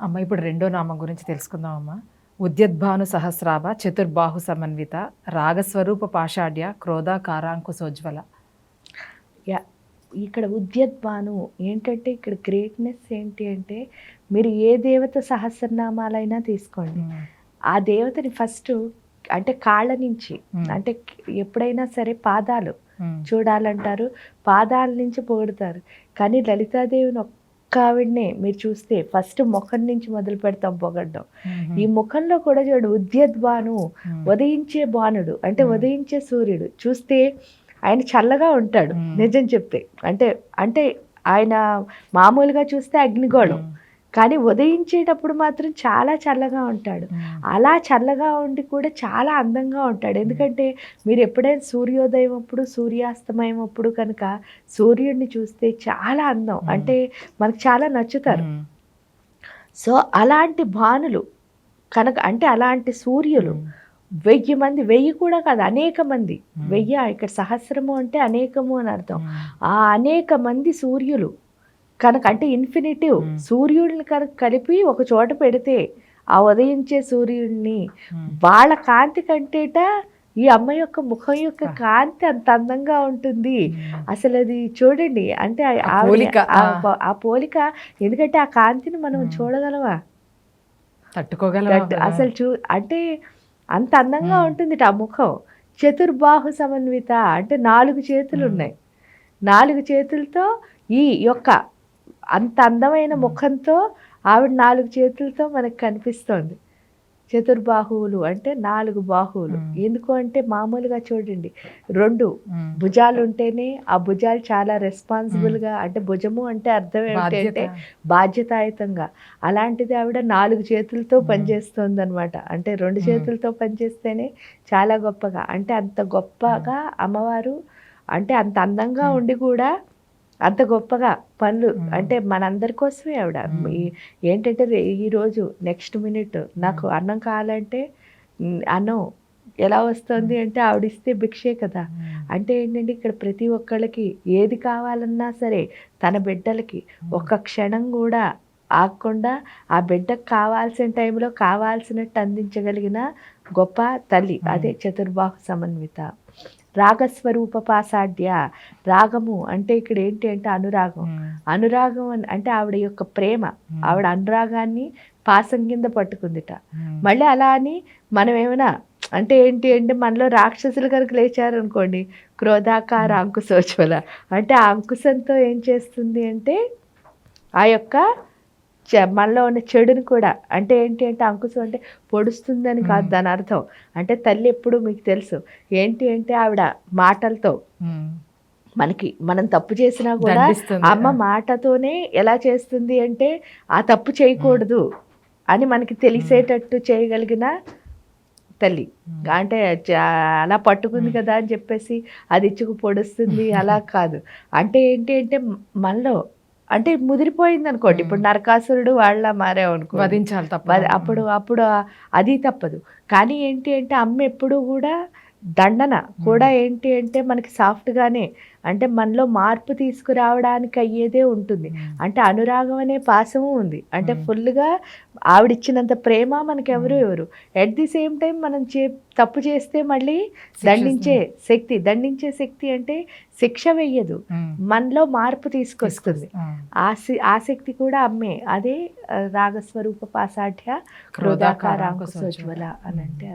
అమ్మ ఇప్పుడు రెండో నామం గురించి తెలుసుకుందాం అమ్మ. ఉద్యద్భాను సహస్రాభ చతుర్బాహు సమన్విత రాగస్వరూప పాషాఢ్య క్రోధాకారాంకుశోజ్వల యా ఇక్కడ ఉద్యద్భాను ఏంటంటే ఇక్కడ గ్రేట్నెస్ ఏంటి అంటే మీరు ఏ దేవత సహస్రనామాలైనా తీసుకోండి. ఆ దేవతని ఫస్ట్ అంటే కాళ్ళ నుంచి. అంటే ఎప్పుడైనా సరే పాదాలు చూడాలంటారు. పాదాల నుంచి పొగుడుతారు. కానీ లలితాదేవిని ఒక్క ఆవిడనే మీరు చూస్తే ఫస్ట్ ముఖం నుంచి మొదలు పెడతాం పొగడ్డం. ఈ ముఖంలో కూడా చూడు ఉద్యద్భాను ఉమ్, ఉదయించే బాణుడు అంటే. ఉదయించే సూర్యుడు. చూస్తే ఆయన చల్లగా ఉంటాడు. నిజం చెప్తే. అంటే అంటే ఆయన మామూలుగా చూస్తే అగ్నిగోళం. కానీ ఉదయించేటప్పుడు మాత్రం చాలా చల్లగా ఉంటాడు. అలా చల్లగా ఉండి కూడా చాలా అందంగా ఉంటాడు. ఎందుకంటే మీరు ఎప్పుడైనా సూర్యోదయం అప్పుడు సూర్యాస్తమయం అప్పుడు కనుక సూర్యుడిని చూస్తే చాలా అందం. అంటే మనకు చాలా నచ్చుతారు. సో అలాంటి భానులు కనుక అంటే అలాంటి సూర్యులు వెయ్యి మంది వెయ్యి కూడా కాదు అనేక మంది. వెయ్యి ఇక్కడ సహస్రము అంటే అనేకము అని అర్థం. ఆ అనేక మంది సూర్యులు కనుక అంటే ఇన్ఫినిటివ్ Hmm. సూర్యుడిని కనుక కలిపి ఒక చోట పెడితే ఆ ఉదయించే సూర్యుడిని ఉమ్, వాళ్ళ కాంతి కంటేట ఈ అమ్మ యొక్క ముఖం యొక్క. కాంతి అంత అందంగా ఉంటుంది ఉమ్, అసలు అది చూడండి అంటే ఆ- పోలిక, ఎందుకంటే ఆ కాంతిని మనం Hmm. చూడగలవా కదా? అసలు చూ అంటే అంత అందంగా. ఉంటుంది ఆ ముఖం చతుర్బాహు సమన్విత అంటే నాలుగు చేతులు. ఉన్నాయి నాలుగు చేతులతో ఈ యొక్క అంత అందమైన. ముఖంతో ఆవిడ నాలుగు చేతులతో మనకు కనిపిస్తోంది చతుర్బాహువులు అంటే నాలుగు బాహువులు. ఎందుకు అంటే మామూలుగా చూడండి రెండు భుజాలు ఉంటేనే ఆ భుజాలు చాలా రెస్పాన్సిబుల్గా అంటే భుజము అంటే అర్థం బాధ్యత బాధ్యతాయుతంగా అలాంటిది ఆవిడ నాలుగు చేతులతో. పనిచేస్తుంది అనమాట అంటే రెండు. చేతులతో పనిచేస్తేనే చాలా గొప్పగా అంటే అంత గొప్పగా అమ్మవారు అంటే అంత అందంగా. ఉండి కూడా అంత గొప్పగా పనులు. అంటే మనందరి కోసమే ఆవిడ. ఏంటంటే ఈరోజు నెక్స్ట్ మినిట్ నాకు అన్నం కావాలంటే అన్నం ఎలా వస్తుంది అంటే ఆవిడ ఇస్తే భిక్షే కదా. అంటే ఏంటంటే ఇక్కడ ప్రతి ఒక్కళ్ళకి ఏది కావాలన్నా సరే తన బిడ్డలకి ఒక్క క్షణం కూడా ఆగకుండా ఆ బిడ్డకు కావాల్సిన టైంలో కావాల్సినట్టు అందించగలిగిన గొప్ప తల్లి. అదే చతుర్బాహు సమన్విత. రాగస్వరూప పాసాఢ్య రాగము అంటే ఇక్కడ ఏంటి అంటే అనురాగం. అనురాగం అని- అంటే ఆవిడ యొక్క ప్రేమ. ఆవిడ అనురాగాన్ని పాసం కింద పట్టుకుందిట. మళ్ళీ అలా అని మనం ఏమైనా అంటే ఏంటి అంటే మనలో రాక్షసులు కనుక లేచారనుకోండి క్రోధాకార అంకుశోజ్వల అంటే ఆ అంకుశంతో ఏం చేస్తుంది అంటే ఆ యొక్క మనలో ఉన్న చెడుని కూడా అంటే ఏంటి అంటే అంకుశం అంటే పొడుస్తుందని కాదు. దాని అర్థం. అంటే తల్లి ఎప్పుడు మీకు తెలుసు. ఏంటి అంటే ఆవిడ మాటలతో మనకి మనం తప్పు చేసినా కూడా. అమ్మ మాటతోనే ఎలా చేస్తుంది అంటే ఆ తప్పు చేయకూడదు అని మనకి తెలిసేటట్టు చేయగలిగిన తల్లి. అంటే అలా పట్టుకుంది. కదా అని చెప్పేసి అది ఇచ్చుకు పొడుస్తుంది అలా కాదు. అంటే ఏంటి అంటే మనలో అంటే ముదిరిపోయింది అనుకోండి ఇప్పుడు. నరకాసురుడు వాళ్ళ మారేమనుకో వధించాలి తప్ప అప్పుడు అప్పుడు అది తప్పదు. కానీ ఏంటి అంటే అమ్మ ఎప్పుడు కూడా దండన కూడా ఏంటి అంటే మనకి సాఫ్ట్గానే అంటే మనలో మార్పు తీసుకురావడానికి అయ్యేదే ఉంటుంది. అంటే అనురాగం అనే పాసము ఉంది. అంటే. ఫుల్గా ఆవిడిచ్చినంత ప్రేమ మనకి ఎవరు ఎవరు ఎట్ ది సేమ్ టైం మనం చే తప్పు చేస్తే మళ్ళీ దండించే శక్తి దండించే శక్తి అంటే శిక్ష వెయ్యదు ఉమ్, మనలో మార్పు తీసుకొస్తుంది. ఆ శక్తి కూడా అమ్మే. అదే రాగస్వరూప పాసాఢ్య క్రోధాకారాంకుశోజ్వల. అని అంటే